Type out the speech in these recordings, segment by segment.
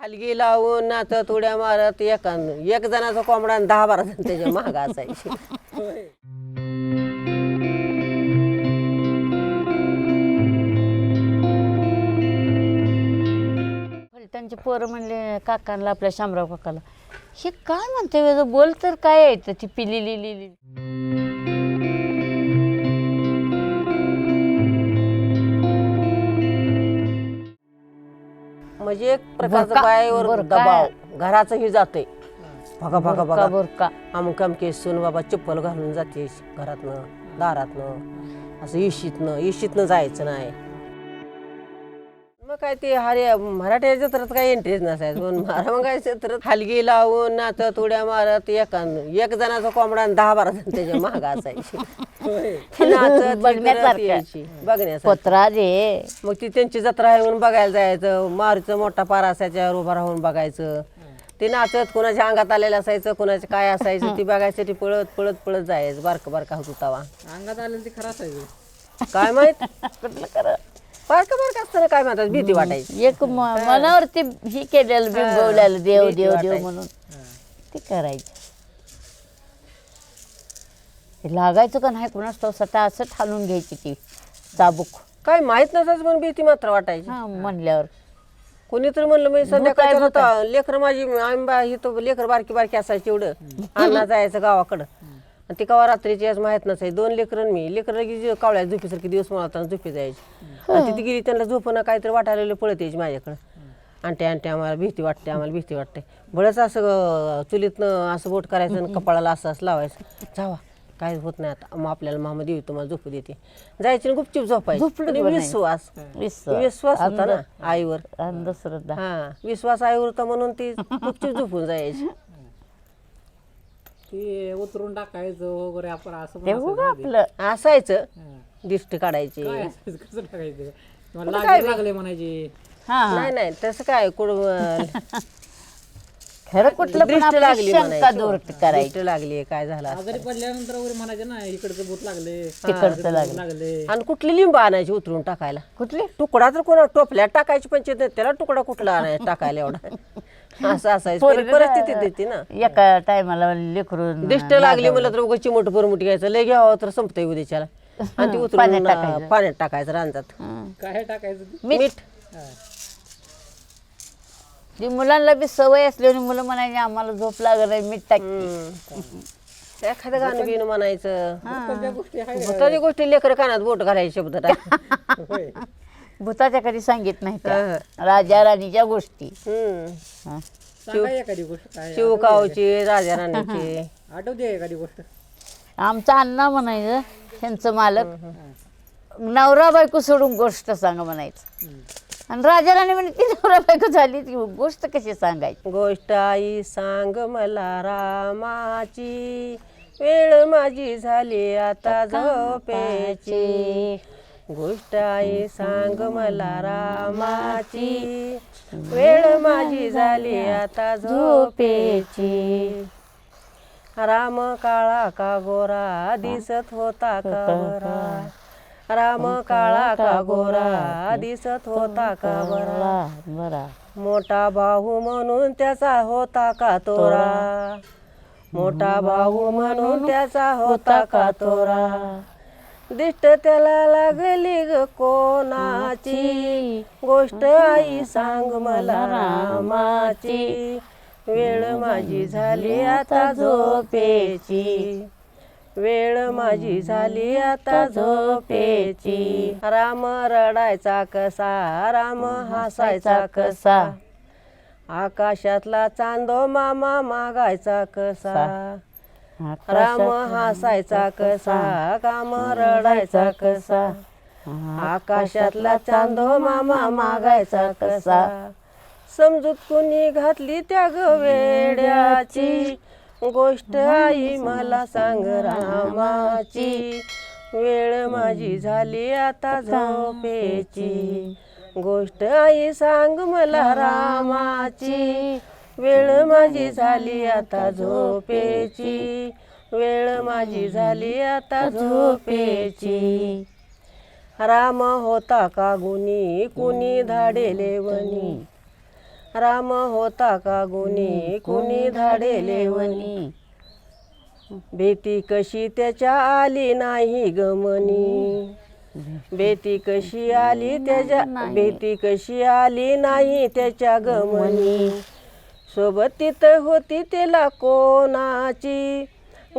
हलगी लावून नाचत उड्या मारत एका एक जणाचा कोंबडा आणि दहा बारा जण त्याच्या महाग असायची. त्यांचे पोरं म्हणले काकांना आपल्या शामराव काकाला. हे काय म्हणते? बोल तर काय आहे ती पिली लिली. म्हणजे एक प्रकारचं बुरका- बुरका. दबाव. घराचं ही जाते बघा बघा बघा. बुरका. अमुक अमके सून बाबा चप्पल घालून जाते घरातनं दारातनं. असं इशीतनं इशीतनं जायचं नाही. मग काय ते हरे मराठी जत्रात काही इंटरेस्ट नसायचं. पण मारा मग काय जत्रात हलगी लावून नाचत उड्या मारत एका एक जणाचा कोंबडा आणि दहा बारा जण त्याच्या महाग असायची. ती नाचत बघण्यासारखं. करत यायची बघण्यासाठी पत्रा रे. मग ती त्यांची जत्रा आहे म्हणून बघायला जायचं. मारूचं मोठा पार असायच्यावर उभा राहून बघायचं. ते नाचत कुणाच्या अंगात आलेलं असायचं कुणाचं काय असायचं ती बघायसाठी पळत पळत पळत जायचं. बारकं बारका होतो तवा. अंगात आलेलं ते खरं असायचं. काय माहीत? कुठलं खरं? बारकं बारकं असताना काय म्हणतात? भीती वाटायची. एक म- मनावरती ही केलेलं बिंबवलेलं देव भीती देव देव वाटायची. म्हणून. ते करायचं. हे लागायचं का नाही? कुणाच तो सटा असं ठालून घ्यायची ती चाबूक. काय माहीत नसायचं पण भीती मात्र वाटायची. हा म्हणल्यावर. कोणीतरी म्हणलं मी संध्याकाळी होता लेकर माझी आंबा ही तो लेकर बारकी बारकी असायची एवढं. अण्णा जायचं गावाकडं. आणि ती कवा रात्रीची आज माहीत नसायची दोन लेकरं मी. लेकर कावळ्या झोपीसारखी दिवस मला झोपी जायची. आणि तिथे गेली त्यांना झोपणं काहीतरी वाटायला पळत यायची माझ्याकडं. आणते आणते आम्हाला भीती वाटते आम्हाला भीती वाटते. बळच असं चुलीतनं असं बोट करायचं आणि कपाळाला असं असं लावायचं. जावा काय होत नाही आता. मग आपल्याला मामा देवी तुम्हाला झोपू देते. जायची गुपचूप झोपायची? विश्वास. विश्वास. होता ना आईवर. अंधश्रद्धा. हा विश्वास आईवर होता म्हणून ती गुपचूप झोपून जायची. ते उतरून टाकायचं वगैरे आपण असं पण ते असायचं आधी. आपलं असायचं हा. दिष्ट काढायची काय असायचं कसं टाकायचं मला लागले काय? लागले म्हणायचे हा हा. नाही नाही तसं काय कुड खरं कुठलं पण दृष्ट आपली लागली शंका म्हणायची. दूर करायची लागली काय झालं असं. आजारी पडल्यानंतर वगैरे म्हणायचे ना इकडचं भूत लागले तिकडचं लागलं लागले आणि कुठली लिंब आणायची उतरून टाकायला कुठली तुकडा तर कोणा टोपल्यात टाकायची पंचायत नाही त्याला तुकडा कुठला आणायचा टाकायला एवढा असं असायचं. पोरगं परिस्थिती देते ना. एका टायमाला लेकरून दिष्ट लागली मला तर उगाच चिमट परमुट घ्यायचं. लय घ्यावं तर संपतंय उद्याच्याला. आणि ती उतरून पाण्यात अं, टाकायचं. पाण्यात टाकायचं रांजात. काय टाकायचं ते? मीठ. ती मुलांना बी सवय असली आणि मुलं म्हणायची आम्हाला झोप लागत नाही मीठ टाक. हम्म. एखादं गाणं बिणं म्हणायचं. कोणत्या गोष्टी लेकर कानात बोट घालायचे शब्द टाक. होय. भूताच्या कधी सांगित नाही त्या. राजा राणीच्या गोष्टी. हम्म. हा. सांगा एखादी गोष्ट काय शिवकावची राजा राणीची. आठवते एखादी गोष्ट. आमचा अण्णा म्हणायचं त्यांचं मालक. नवरा बायको सोडून गोष्ट सांग म्हणायचं. आणि राजा राणी म्हणे ती नवरा बायको झाली ती गोष्ट कशी सांगायची? गोष्ट आई सांग मला रामाची. वेळ माझी झाली आता झोपेची. गोष्ट आई सांग मला रामाची. वेळ माझी झाली आता झोपेची. राम काळा का गोरा? दिसत होता का बरा? राम काळा का गोरा? दिसत होता का बरा? बरा? मोठा भाऊ म्हणून त्याचा होता का तोरा? मोठा भाऊ म्हणून त्याचा होता का तोरा? दिष्ट त्याला लागली ग कोणाची? गोष्ट आई सांग मला रामाची. वेळ माझी झाली आता झोपेची. वेळ माझी झाली आता झोपेची. राम रडायचा कसा? राम हसायचा कसा? आकाशातला चांदो मामा मागायचा कसा? राम हसायचा कसा काम रडायचा कसा आकाशातला चांदो मामा मागायचा कसा. समजूत कुणी घातली त्या वेड्याची? गोष्ट आई मला सांग रामाची. वेळ माझी झाली आता झोपेची. गोष्ट आई सांग मला रामाची. वेळ माझी झाली आता झोपेची. वेळ माझी झाली आता झोपेची. राम होता का गुणी कुणी धाडेले वनी राम होता का गुणी कुणी धाडेले वनी भीती कशी त्याच्या आली नाही गमनी भीती कशी आली त्याच्या भीती कशी आली नाही त्याच्या गमनी सोबत तिथं होती त्याला कोणाची?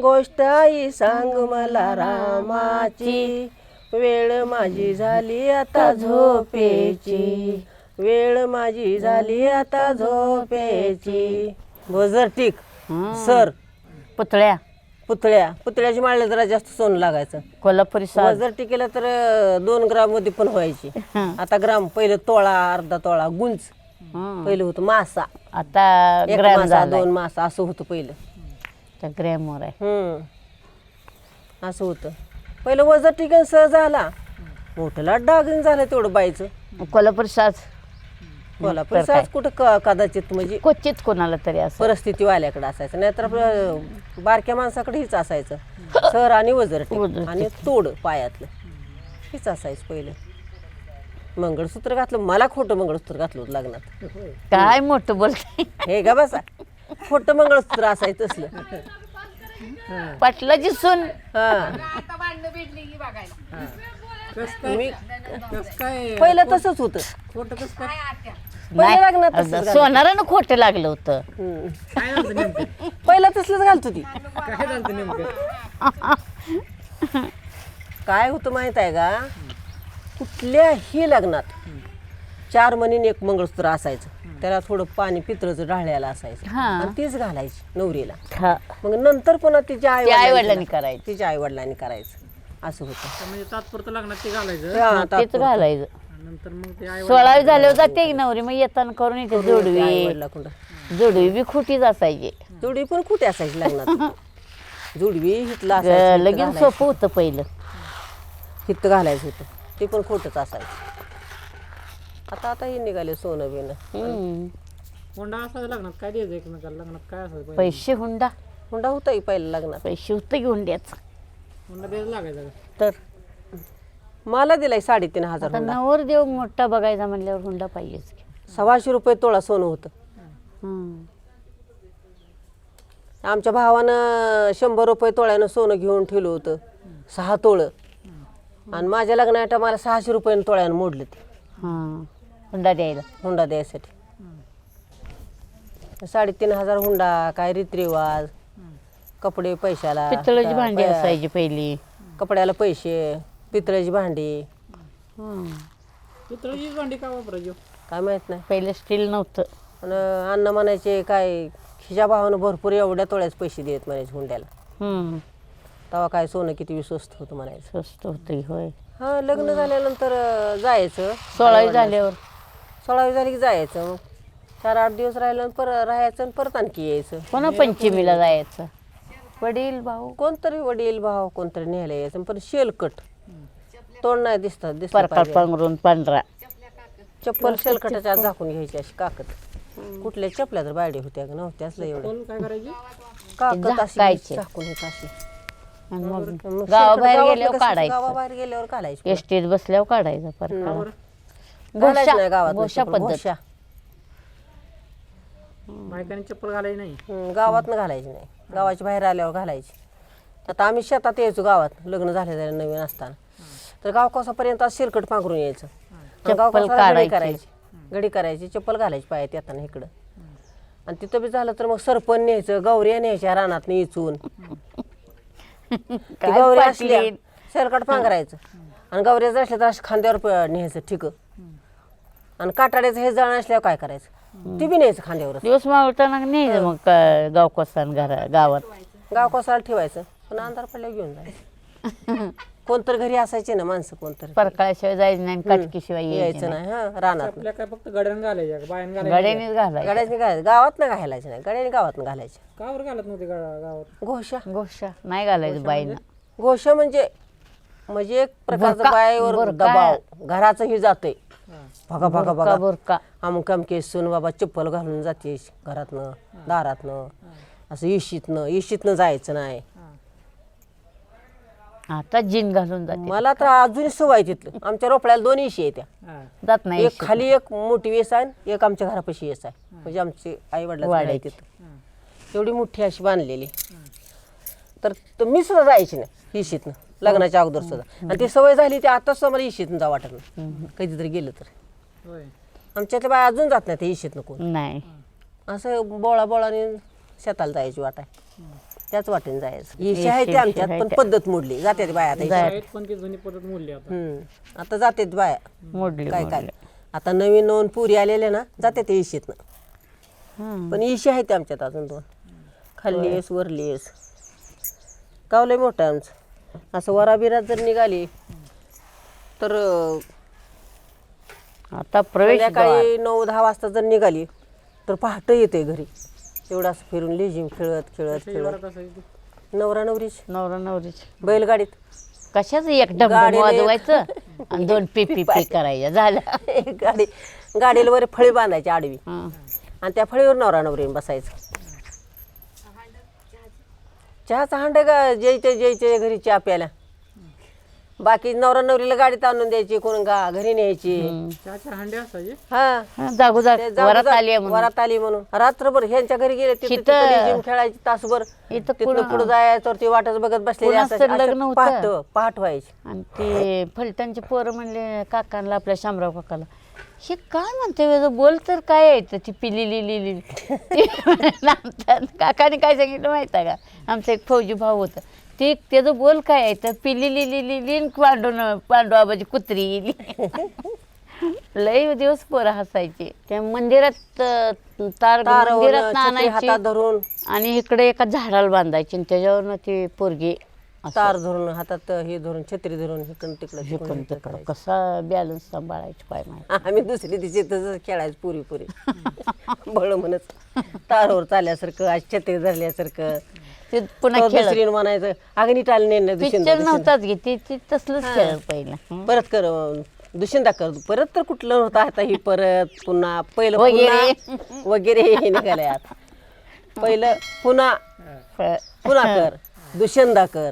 गोष्ट आई सांग मला रामाची. वेळ माझी झाली आता झोपेची. वेळ माझी झाली आता झोपेची. बजर टिक सर. पुतळ्या. पुतळ्या. पुतळ्याची माळले जरा जास्त सोनं लागायचं. कोल्हापुरी साज. जर टिकेलं तर दोन ग्राममध्ये पण व्हायची. आता ग्राम पहिलं तोळा अर्धा तोळा गुंज. हं. पहिलं होतं मासा. आता एक ग्रॅम मासा झाला दोन मासा असं होतं पहिलं. त्या ग्रॅमवर आहे. हम्म. असं होतं. पहिलं वजन टिकन सहज झाला मोठ्याला डागून झालं तेवढं बायचं कोल्हापुरी साज. कोल्हापूर? सहज कुठं क- कदाचित म्हणजे क्वचित कोणाला तरी असं. परिस्थिती वाल्याकडे असायचं. नाहीतर आपलं बारक्या माणसाकडे हीच असायचं. सर आणि वजर वजर आणि तोड पायातलं. हीच असायचं पहिलं. मंगळसूत्र घातलं. मला खोटं मंगळसूत्र घातलं होतं लग्नात. काय मोठं बोलते? हे गा बसा. खोटं मंगळसूत्र असायचं तसलं. पाटलाची सून हा. कस काय मी कस काय पहिलं तसंच होतं. खोटं कस काय? लग्नात तसंच. सोनारानं खोटं लागलं होतं. हम्म. काय झालं नेमकं? पहिलं तसलंच घालत होती. काय झालं नेमकं? काय होतं माहीत आहे का? कुठल्याही लग्नात चार मनीने एक मंगळसूत्र असायचं. त्याला थोडं पाणी पितळचं ढाळ्याला असायचं. हा. आणि तीच घालायची नवरीला. मग नंतर पुन्हा तिच्या आई ते आई-वडिलांनी करायचं. तिच्या आई वडिलांनी करायचं. असं होतं. तर म्हणजे तात्पुरतं लग्नात ते घालायचं? हा, तेच. घालायचं. आणि नंतर मग ते आई सोळावी झाल्यावर जाते की नवरी मग येताना करून येते आई जोडवी जोडवी बी खोटीच असायची. जोडवी पण कुठे असायची लग्नात. जोडवी हितला लगीन सोपं होतं पहिलं. हित घालायचं होतं. ते पण खोटंच असायचं. आता आता हे निघाले सोनं बिनं. हम्म. होंडा असायचं लग्नात काय द्यायचं एकमेकाला? लग्नात काय असायचं पहिले? पैसे हुंडा. हुंडा होता पहिल्या लग्नात? पैसे होतं की हुंड्याचं? होंडा द्यायला लागायचा का? तर? मला दिलाय साडेतीन हजार आता हुंडा. नवर देव मोठा बघायचा म्हणल्यावर हुंडा पाहिजेच की. सव्वाशे रुपये तोळा सोनं होतं. हम्म. आमच्या भावानं शंभर रुपये तोळ्यानं सोनं घेऊन ठेवलं होतं. सहा तोळं. आणि माझ्या लग्नाच्या मला सहाशे रुपयानं तोळ्यानं मोडलं ते. हा. हुंडा द्यायला. हुंडा द्यायसाठी. साडेतीन हजार हुंडा काय रीतरिवाज कपडे पैशाला पितळाची भांडी प- असायची पहिली. कपड्याला पैसे पितळेची भांडी. हम्म. पितळेचीच भांडी का वापरायची हो? काय माहीत नाही. पहिलं स्टील नव्हतं. आणि अन्न म्हणायचे काय खिच्या भावानं भरपूर एवढ्या तोळ्याच पैसे देत म्हणायचे हुंड्याला. हम्म. तेव्हा काय सोनं किती स्वस्त होतं म्हणायचं. स्वस्त होतं होय. हा लग्न झाल्यानंतर अं, जायचं. सोळावी झाल्यावर. सोळावी झाली की जायचं मग. चार आठ दिवस राहिलं परत राहायचं आणि परत आणखी यायचं. पुन्हा पंचमीला जायचं. वडील भाऊ? कोणतरी वडील भाव कोणतरी न्यायला यायचं पण शेलकट. तोंड नाही दिसतात दिसलं परकाळ पाहिजे. पांघरून पांढरा. चप्पल शेलकटाच्या आत झाकून घ्यायची अशी काकत. कुठल्या चपल्या तर बायडे होत्या का नव्हत्याच लय एवढ्या कोण काय करायची? काकत अशी झाकायचे. झाकून येत अशी. आणि मग गावाबाहेर गेल्यावर काढायचं. गावाबाहेर गेल्यावर काढायची एसटीत बसल्यावर काढायचा परकाळ घालायचं नाही गावात घोषा पद्धत. बायकांनी चप्पल घालायची नाही? गावात घालायची नाही. गावाच्या बाहेर आल्यावर घालायची. आता आम्ही शेतात यायचो गावात लग्न झाले झाले नवीन असताना. तर गाव कसापर्यंत असं शिरकट पांघरून यायचं. आणि चप्पल कसाला गडी काढायची. करायची. गडी करायची चप्पल घालायची पायात येताना इकडं. आणि तिथं बी झालं तर मग सरपण न्यायचं गौऱ्या न्यायच्या रानात इचून. ती काय गौऱ्या असल्या पाटलीन. शेरकट पांघरायचं आणि गौऱ्या जर असल्या तर असं खांद्यावर प- न्यायचं ठीक. आणि काटाड्याचं हे जळ असल्यावर काय करायचं? ती बी न्यायचं खांद्यावर दिवस मावळताना नाही मग का- गाव कोसान घरा गावात? गाव कोसाला ठेवायचं. पण अंधार पडल्यावर घेऊन जायचं. कोणतर घरी असायचे ना माणसं कोणतर परकाळ्याशिवाय जायचं नाही काटकीशिवाय यायचं यायचं नाही. हा रानात आपल्या काय फक्त गड्यानं घालायच्या का? बायानं घालायच्या? गड्यानेच घालायचं गाड्याने घालायचं गावात ना घालायचं नाही गाड्याने गावात घालायचे. बरं घालत नव्हते गा- गावात? घोषा. गोष्ट नाही घालायचं बाईनं. घोषा म्हणजे म्हणजे एक प्रकारचा बुरका. बायवर बुरका. दबाव घराचंही जातोय. बघा बघा बुरका बघा बुरका. अमुक अमके सून बाबा चप्पल घालून जाते घरातनं दारातनं. असं इशीतनं इशीतनं जायचं नाही. आता जीन घालून जाते मला तर अजून सवय आहे तिथलं. आमच्या रोपड्याला दोन इशी आहे त्या. जात नाही एक खाली एक मोठी वेस आहे एक आमच्या घरापाशी वेस आहे. म्हणजे आमचे आई आहे वाड्याची. तिथं एवढी मोठी अशी बांधलेली. तर तर मी सुद्धा जायची नाही इशीतनं. लग्नाच्या अगोदर सुद्धा. आणि ती सवय झाली ती आताच सुद्धा मला इशीतनं जा वाटत नाही. कधीतरी गेलं तर. होय. आमच्यातल्या बाय अजून जात नाही ते इशीतनं कोण. नाही. असं बोळा बोळाने शेताला जायची वाट आहे. त्याच वाटेने जायचं आहे ते आमच्यात पण. पद्धत मोडली जाते बाय आता इशी. शाळेत पण ती जुनी पद्धत मोडली आता हम्म. आता जाते बाया मोडली काय काय. आता नवीन नवीन पुरी आलेले ना जाते ते इशीतनं हं. पण इशी आहे ते आमच्यात अजून दोन खाल्ली येस वरली येस गाव लय मोठं आहे आमचं असं वराबिरात जर निघाली तर अं, आता प्रवेश द्वार. संध्याकाळी नऊ दहा वाजता जर निघाली तर पहाटे येते घरी एवढं असं फिरून लेझिम खेळत खेळत खेळत? नवरा नवरीच. नवरा नवरीची. बैलगाडीत. कशाच एक गाडीला एक- वाजवायचं आणि दोन पी पी करायच्या झालं. एक गाडी गाडीला वर फळी बांधायची आडवी. हं. आणि त्या फळीवर नवरा नवरीने बसायचं. चहाचा हांड का जयच्या जयच्या घरी चहा प्यायला? बाकी नवरा नवरीला गाडीत आणून द्यायची कोण गा घरी न्यायची. चहाच्या हांडे असायचे हा. हं, जागोजाग ते जाऊ वरात आली आहे म्हणून. वरात आली म्हणून. रात्रभर ह्यांच्या घरी गेले तिथं तिथं- तिथं लेझिम खेळायची तासभर इथं पुढे जायचं ती वाटच बघत बसलेली कुणाचं असायची. असं लग्न होतं? पहाट पहाट व्हायची. आणि ते फलटणचे पोरं म्हणले काकांना आपल्या शामराव काकाला. हे काय म्हणते बोल तर काय आहे ती पिली लिली लिली काकाने काय सांगितलं माहिती आहे का? आमचा एक फौजी भाऊ होता. ते त्याचं बोल काय आहे? तर पिली लिली लिली पांडू पांडू आबाची कुत्री. गेली लय दिवस पोरं हसायचे. त्या मंदिरात अं, तार तार मंदिरात हातात आणायची. धरून. आणि इकडे एका झाडाला बांधायची. आणि त्याच्यावरनं ती पोरगी तार धरून हातात हे धरून छत्री धरून इकडून तिकडं तिकडून पण इकडं तिकडं. करायचं. कसा बॅलन्स सांभाळायचं काय माहिती आम्ही दुसरी दिवशी तसंच खेळायचं पुरी पुरी. बळ म्हणत. तारवर चालल्यासारखं आज छत्री धरल्यासारखं. ते पुन्हा तो खेळ दुसरीनं म्हणायचं अग्नी पिक्चर नव्हताच घे ते ते तसलंच खेळ पहिला. हं. परत कर अं, दुष्यंता कर परत तर कुठलं होतं आता ही परत पुन्हा पहिलं वगैरे. पुन्हा वगैरे. हे निघालंय आता. पहिलं पुन्हा पुन्हा कर दुष्यंदा कर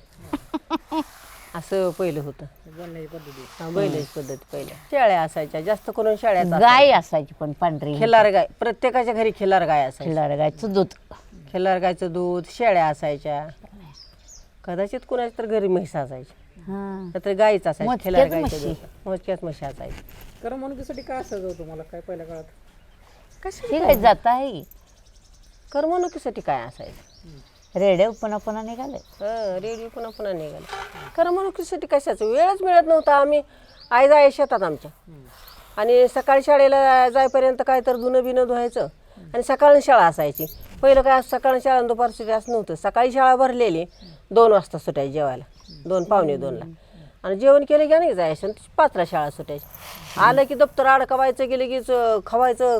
असं पहिलं होतं. बोलण्याची पद्धती. हा, बैलाची पद्धती पहिल्या शेळ्या असायच्या जास्त करून शेळ्याचा गाय असायची पण पांढरी. खिल्लार गाय प्रत्येकाच्या घरी खिल्लार गाय असायची. खिल्लार गायचं दूध खिल्लार गायचं दूध शेळ्या असायच्या. कदाचित कुणाच्या तर घरी म्हैस असायची. हां. तर गाईच असायची मोजक्याच खिल्लार गायचं म्हशी. दूध. मोजक्याच म्हशी असायची. करमणुकीसाठी काय असायचं होतं मला काय पहिल्या काळात? हे काय जात आहे करमणुकीसाठी काय असायचं? रेडिओ पुन्हा पुन्हा निघाले. हं, रेडिओ पुन्हा पुन्हा निघाला. करमणुकीसाठी कशाचं? वेळच मिळत नव्हता. आम्ही आई जाय शेतात आमच्या. आणि सकाळी शाळेला जायपर्यंत काय तर धुणं बिनं धुवायचं. आणि सकाळी शाळा असायची. पहिलं काय सकाळी शाळा दुपार सुटी असं नव्हतं. सकाळी शाळा भरलेली दोन वाजता सुटायची जेवायला. दोन पावणे दोनला. आणि जेवण केलं की नाही जायचं पाचला शाळा सुटायची. आलं की दप्तर अडकवायचं गेलं की खवायचं.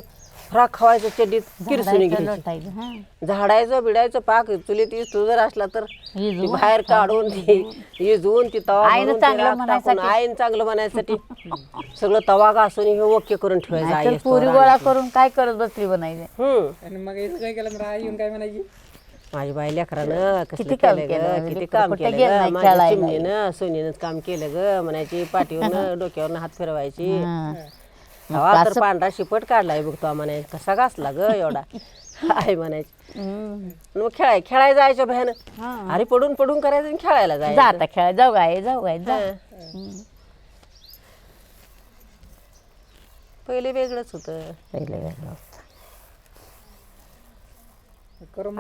फ्राक खवायचं चड्डीत किरसुनी झाडायचं, घ्यायची लोटायचं, हां. तू झाडायचं पाक चुलीत इस्तू जर असला तर इजवून, ती बाहेर काढून ती इजवून ती तवा आईनं भरून ते चांगलं राख टाकून म्हणायसाठी. आईन चांगलं म्हणायसाठी सगळं तवा घासून हे ओके करून ठेवायचं आई नाहीतर पुरी. गोळा करून काय करत बसली बनायचं हम्म आणि मग याचं काय केलं आई येऊन काय म्हणायची माझी बाई लेकरानं कसलं किती काम केलं केलं? ग किती काम कुठं केलं ग नाही माझ्या खेळायला? चिमणीनं सोनीनं काम केलं ग म्हणायची पाठीवरनं डोक्यावरनं हात फिरवायची हां. हवा तर पांढरा शिपट काढलाय बघ तो म्हणायची कसा घासला ग एवढा. आई म्हणायची? हं. मग खेळाय खेळायला जायचं भयानं हां. अरे पडून पडून करायचं आणि खेळायला जा जायचं आता खेळा जाऊ गाय जाऊ गाय जा. हं. पहिले वेगळंच होतं. पहिले वेगळं होतं.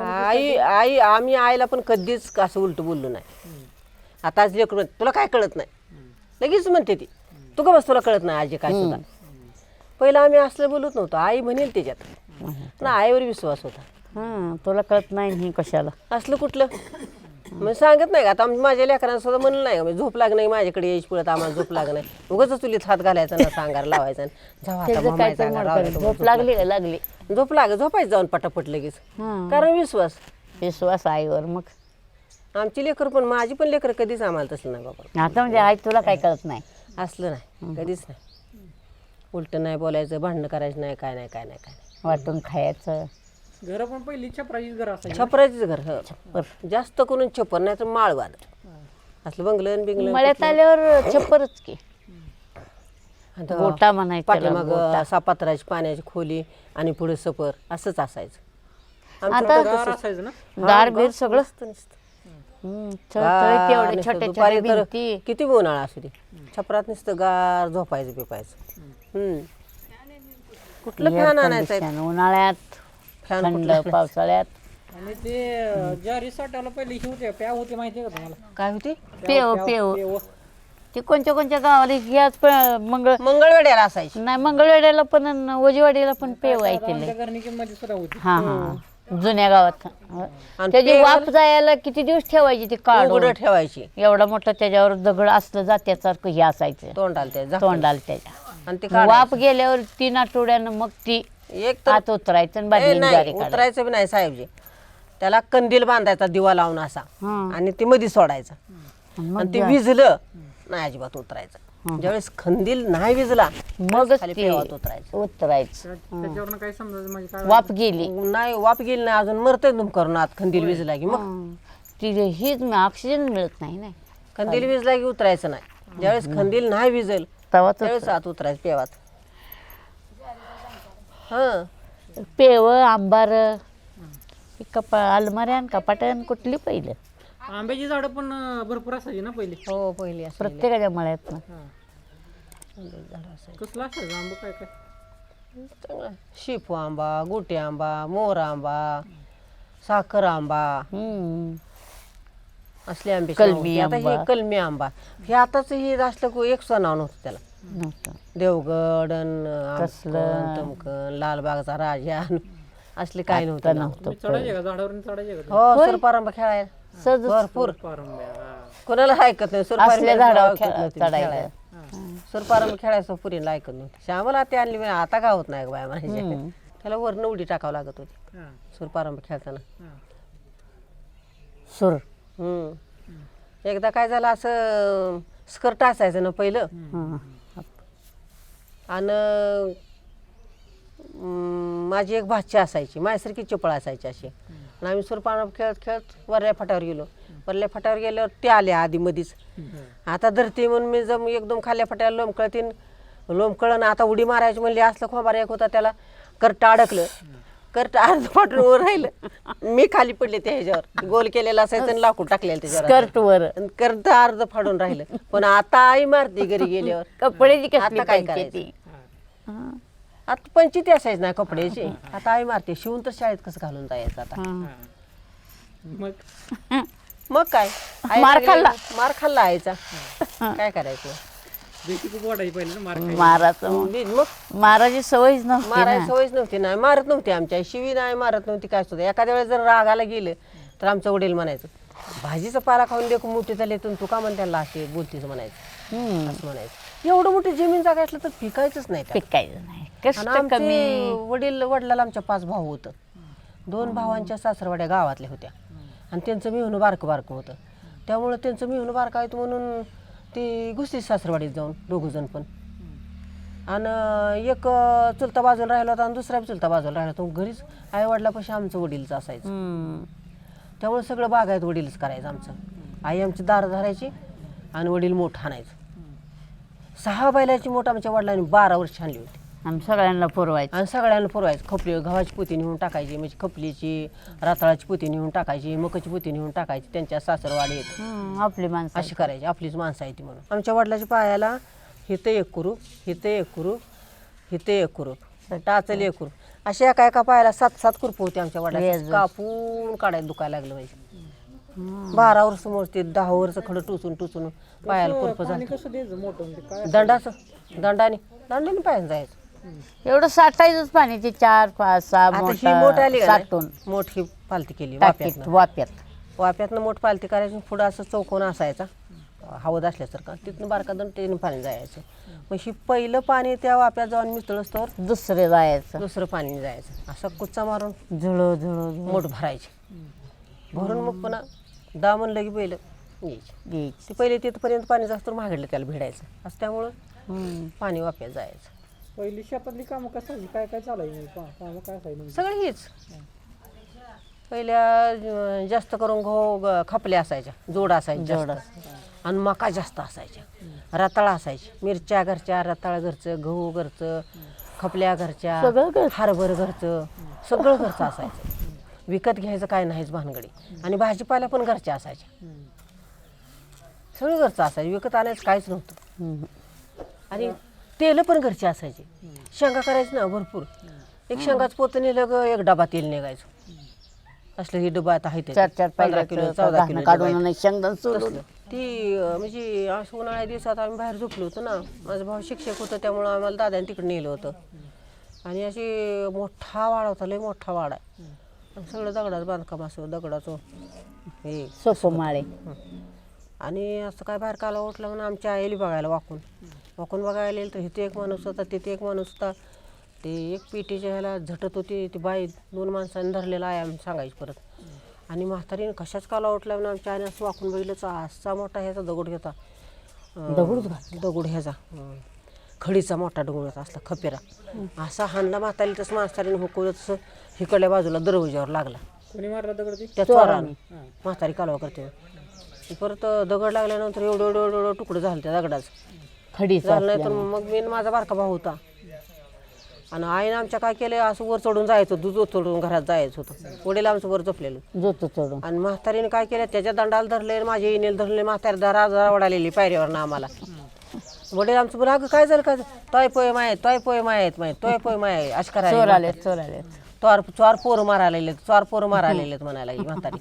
आई आई आम्ही आईला पण कधीच असं उलट बोललो नाही. आता आज लेकरू तुला काय कळत नाही? लगेच म्हणते ती. तू का बस तुला कळत नाही? आजी काय सुद्धा. पहिलं आम्ही असलं बोलत नव्हतो. आई म्हणेल त्याच्यात. ना आईवर विश्वास होता. हां तुला कळत नाही ही कशाला. असलं कुठलं? मग सांगत नाही का? आता माझ्या लेकरांना सुद्धा म्हणलं नाही का? म्हणजे झोप लाग नाही माझ्याकडे यायची पुढे आम्हाला झोप लाग नाही. उगाच चुलीत हात घालायचा ना सांगार लावायचा झोप लागली. का लागली. झोप लाग झोपायचं जाऊन पटापट लगेच. कारण विश्वास. विश्वास आईवर मग. आमची लेकर पण माझी पण लेकर कधीच आम्हाला तसलं नाही बाबा. आता म्हणजे आई तुला काय कळत नाही. असलं नाही. कधीच नाही. उलट नाही बोलायचं भांडणं करायचं नाही काय नाही काय नाही काय नाही. वाटून खायचं. घरं पण पहिली छपराचीच घर असायची. छपराचीच घर ह. जास्त करून छपर नाही तर माळवाद असलं बंगलन बिंगलन मळ्यात आल्यावर छप्परच की. आणि तो गोटा म्हणायचं त्याला, पाठीमाग. सापात्राची पाण्याची खोली आणि पुढे सपर असंच असायचं. आमचं आता गार असायचं ना? दार बीर सगळं? गार नुसतं छोटे दुपारी छोटे तर भिंती. किती बी उन्हाळा असू दे. छपरात नुसतं गार झोपायचं पिपायचं हम्म. कुठलं फॅन आणायचं उन्हाळ्यात फॅन थंड कुठलं? पावसाळ्यात. आणि ते अं, ज्या रिसॉर्टला पहिले हे होते प्या होते माहिती आहे का तुम्हाला? काय होती? पेव पेव ते कोणत्या कोणत्या गावाला ह्याच प- मंगळ मंगळवेड्याला असायची. नाही मंगळवेड्याला पण ओजीवाडीला पण पेव आहे आमच्या केले गर्निकीमध्ये सुद्धा होती. हा हा. जुन्या गावात. आणि त्याची पेव- वाफ जायला किती दिवस ठेवायची ती काढून? उघडं ठेवायची. एवढा मोठा त्याच्यावर दगड असलं जात्यासारखं हे असायचं. तोंडाला झाकून. तोंडाला त्याच्या. आणि ते काढायचं. गेल्यावर तीन आठवड्यानं मग ती एक तर आत उतरायचं आणि ए, बादलीने नाही ज्वारी काढायची. उतरायचं बी नाही साहेबजी. त्याला कंदील बांधायचा दिवा लावून असा. हा. आणि ते मध्ये सोडायचं. आणि मग आणि ते विजलं नाही अजिबात उतरायचं. ज्यावेळेस खंदील नाही विजला मगच खाली ते पेवात उतरायचं. उतरायचं. त्याच्यावरनं काही समजायचं म्हणजे काय वाफ गेली. नाही वाप गेली नाही अजून मरतय तुम करून आत. खंदील विजला की मग? हं. ती हीच ऑक्सिजन मिळत नाही ना. खंदील विजला की उतरायचं नाही. ज्यावेळेस खंदील नाही विजल त्यावेळेस आत उतरायचं पेवात. हा. पेव आंबार कपा अलमाऱ्यान कपाटन कुठली पहिलं? आंब्याची झाडं पण अं, भरपूर असायची ना पहिली. हो पहिली असं प्रत्येकाच्या मळ्यात कसलं असायचं? आंबा काय काय? चांगलं. शिपू आंबा गोटी आंबा मोर आंबा साखर आंबा. असले आंबे कलमी आता हे आंबा. कलमी आंबा. हे आताच हे असलं की एक नाव नव्हतं त्याला. नव्हतं. देवगड अन कसलं? लालबागचा राजा अन असले काय आता नव्हतं नाव. नव्हतं तुम्ही चढायचे का? झाडावरून चढायचे का हो सुरपारंबा खेळायला. सहज भरपूर. पारंब्या हा. कोणाला ऐकत नाही असल्या झाडावर ऐकत नव्हती चढायचं खेळायला. सुरपारंबा खेळायचं पुरीला ऐकत नव्हती. श्यामला ते आणली म्हणे, आता का होत नाही बाया म्हणायचे त्याला वरनं उडी टाकावं लागत होती. हा. सुरपारंबा खेळताना. सुर. हम्म. एकदा काय झालं असं स्कर्ट असायचं ना पहिलं. आणि माझी एक भाची असायची माझ्यासारखी चपळ असायची अशी. आणि आम्ही सुरपाना खेळत खेळत वरल्या फाट्यावर गेलो. वरल्या फाट्यावर गेल्यावर ते आले आधी मधीच. आता धरती म्हणून मी जम एकदम खाल्ल्या फाट्याला लोंबकळतीन. लोंबकळण आता उडी मारायची म्हणली असलं खोबार एक होता त्याला. करटा अडकलं. कर्ट अर्ध वर राहिलं. मी खाली पडले त्या ह्याच्यावर. गोल केलेलं असायचं आणि लाकूड टाकलेलं त्याच्यावर स्कर्ट वर. आणि कर्ट अर्ध फाडून राहिलं. पण आता आई मारते घरी गेल्यावर. कपड्याची कसली आता काय पंचायती. करायचं? हं. आता पंचिती असायची नाही कपड्याची. आता आई मारते. शिवून तर शाळेत कसं घालून जायचं आता? हं. मग? मग काय? आई मार लागली- खाल्ला. मार खाल्ला आईचा. काय करायचं? भीती खूप वाटायची पहिले ना मार खायची. माराचं मग. बी- मग माराची सवयच नव्हती मारायची ना सवयच नव्हती नाही मारत नव्हती आमच्या. शिवी नाही मारत नव्हती काय सुद्धा एखाद्या वेळेस जर रागाला गेलं तर आमचं वडील म्हणायचं भाजीचा पाला खाऊन देखू मोठी झाली तर तू का म्हणते असे बोलतीस म्हणायचं हं. असं म्हणायचं एवढं मोठी जमीन जागा असलं तर पिकायचंच नाही. पिकायचं नाही आणि कष्ट आमचे कमी वडील वडिलाला आमच्या पाच भाऊ होतं दोन भावांच्या सासरवाड्या गावातल्या होत्या आणि त्यांचं मिळून बारकं बारकं होतं त्यामुळं त्यांचं मिळून बारकं आहेत म्हणून ते घुसती सासरवाडीत जाऊन दोघंजण पण. आणि एक चुलता बाजूला राहिला होता आणि दुसरा चुलता बाजूला राहिला होता. घरीच आई वडिलापाशी आमचं वडीलचं असायचं. त्यामुळे सगळं बागायत वडीलच करायचं आमचं. आई आमची दारं धरायची आणि वडील मोठ आणायचं. सहा बैलाची मोठ आमच्या वडिलांनी बारा वर्ष आणली होती. आम्ही सगळ्यांना पुरवायचं. आणि सगळ्यांना पुरवायचं. खपली गव्हाची पोती नेऊन टाकायची म्हणजे खपलीची राताळाची पोती नेऊन टाकायची मकाची पोती नेऊन टाकायची त्यांच्या सासरवाडीत हं, आपली माणसं अशी करायची आपलीच माणसं आहे ती म्हणून. आमच्या वडिलाच्या पायाला हिथं एक कुरूप हिथं एक कुरूप हिथं एक कुरूप टाचल एक कुरूप. अशा एका एका पायाला सात सात कुरप होते आमच्या वडिला येजोस. कापून काढायला दुखायला लागलं म्हणजे बारा वर्ष समोर ते दहा वर्ष खडं टुचून टुचून पायाला कुरप पाणी झालं कसं द्यायचं मोठं म्हणजे काय? दंडाचं दंडाने दंडाने पायाने जायचं. एवढं साठायचंच पाणी ते चार पाच सहा आता ही मोठ आली मोठा का नाही? साठून. मोठी पालती केली टाकीत वाप्यातनं. वाप्यात. वाप्यातनं मोठ पालती करायची पुढं असं चौकोन असायचा. हवद असल्यासारखा. तिथनं बारका दंड त्याने पाणी जायचं. मग ही पहिलं पाणी त्या वाप्यात जाऊन मिसळच तर दुसरे जायचं. दुसरं पाणी जायचं. असं कुच्चा मारून झुळो झुळो झुळो. मोठ भरायचे. भरून मग पुन्हा दामन लगी पहिलं यायचे घ्यायची. ते पहिले तिथपर्यंत पाणी जास्त तर महागडलं त्याला भिडायचं. असं त्यामुळं. पाणी वाप्यात जायचं. पहिली शेतातली कामं कसं काय काय चालायची कामं काय असायची सगळी हीच. पहिल्या अं, जास्त करून गहू ग- खपल्या असायच्या. जोड असायच्या जोड. आणि मका जास्त असायच्या. रताळा असायची. मिरच्या घरच्या रताळा घरचं गहू घरचं खपल्या घरच्या सगळं घरचं. हरभर घरचं सगळं घरचं असायचं. विकत घ्यायचं काय नाहीच भानगडी. आणि भाजीपाला पण घरच्या असायच्या. सगळं घरचं असायचं. विकत आणायचं काहीच नव्हतं. आणि तेल पण घरचे असायचे. शेंगा करायचं ना भरपूर. एक शेंगाच पोत नेलं ग एक डबा तेल निघायचं. असलं ही डबा आता आहे ते. चार चार पंधरा किलो चौदा किलो डबा. काढून शेंगदाण सोडून तसलं. ती अं, म्हणजे असं उन्हाळ्या दिवसात आम्ही बाहेर झोपलो होतो ना. माझा भाऊ शिक्षक होता त्यामुळं आम्हाला दादाने तिकडे नेलं होतं. आणि अशी मोठा वाडा होता लय मोठा वाडा आहे. आणि सगळं दगडाचं बांधकाम असं दगडाचं हे. सोपं माळे आणि असं काय बाहेर काला उठला म्हणून आमच्या आईली बघायला वाकून. वाकून बघायला येईल तर इथे एक माणूस होता तिथे एक माणूस होता. ते एक पिटीच्या ह्याला झटत होती ती बाई दोन माणसांनी धरलेला आहे आम्ही सांगायची परत. आणि म्हातारीने कशाच काला उठला म्हणून आमच्या आईने असं वाकून बघितलं तर असा मोठा ह्याचा दगड घेता. दगडच दगड ह्याचा. खडीचा मोठा दगड होता असला खपेरा. असा हाणला म्हातारी तसं म्हातारीने हुकवलं तसं हिकडल्या बाजूला दरवाजावर लागला. दगड त्या चोराने. म्हातारी कालवा करते. परत दगड लागल्यानंतर एवढं एवढं एवढं एवढं तुकडं झालं त्या दगडाचं. खडीच झालं नाही तर मग मी आणि माझा बारका भाऊ होता. आणि आईनं आमच्या काय केलं असं वर चढून जायचं दूध चढून घरात जायचं होतं. वडील आमचं वर झोपलेलं. जोत चढून. आणि म्हातारीने काय केलं त्याच्या दंडाला धरले माझ्या इनेल धरले म्हातारी दरा वडालेली पायरीवर आम्हाला. वडील आमचं बोला अगं काय झालं काय झालं? तोय पोय माय तोय पोय माय आहेत माय तोय पोय माय आहे. अशी चोर करायला आले चोर आले चोर चोर पोरं मारायला लागले चोर पोरं मारायला लागलेत म्हणायला लागली म्हातारी.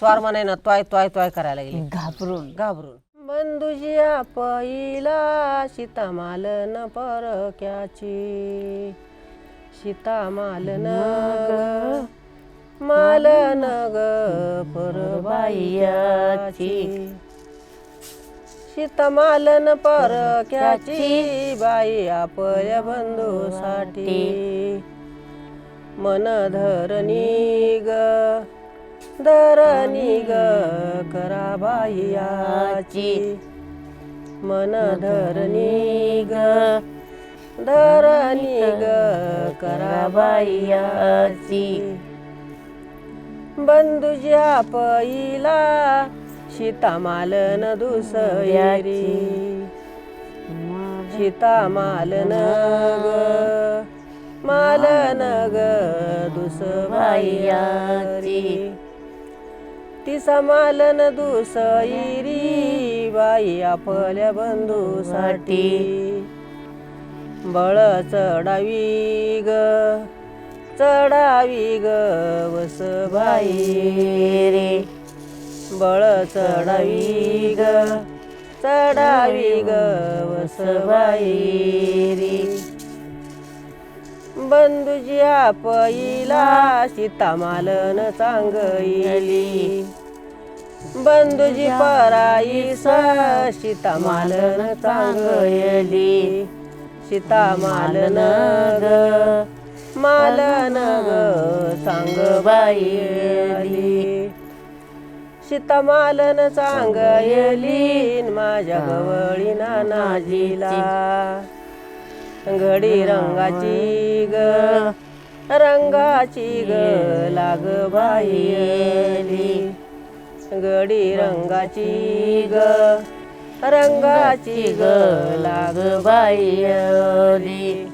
चोर म्हणाय ना तोय तोय तोय करायला लागली. घाबरून. घाबरून. बंधुजिया पहिला सीता मालन परक्याची. सीता मालन ग मालन ग परबाईयाची सीता मालन परक्याची. बाई आपल्या बंधूसाठी. मन धरणी ग धरणी ग करा बाईयाची मन धरणी ग धरणी ग करा बाईयाची बंधुज्या पहिला सीता मालन दुसरी. सीता मालन ग मालन ग दुसबाईयाची ती समालन दुसईरी बाई आपल्या बंधूसाठी. बळ चढावी ग चढावी ग वस बाई रे. बळ चढावी ग चढावी ग वस बाई रे. बंधूजी पहिला सीता मालन चांगली बंधुजी पराई स सीता मालन चांगली सीता मालन ग मालन ग सांग बाईली सीता मालन चांगली माझ्या गवळी नानाजीला. घडी रंगाची ग. रंगाची ग लाग बाईली घडी रंगाची ग. रंगाची ग लाग बाईली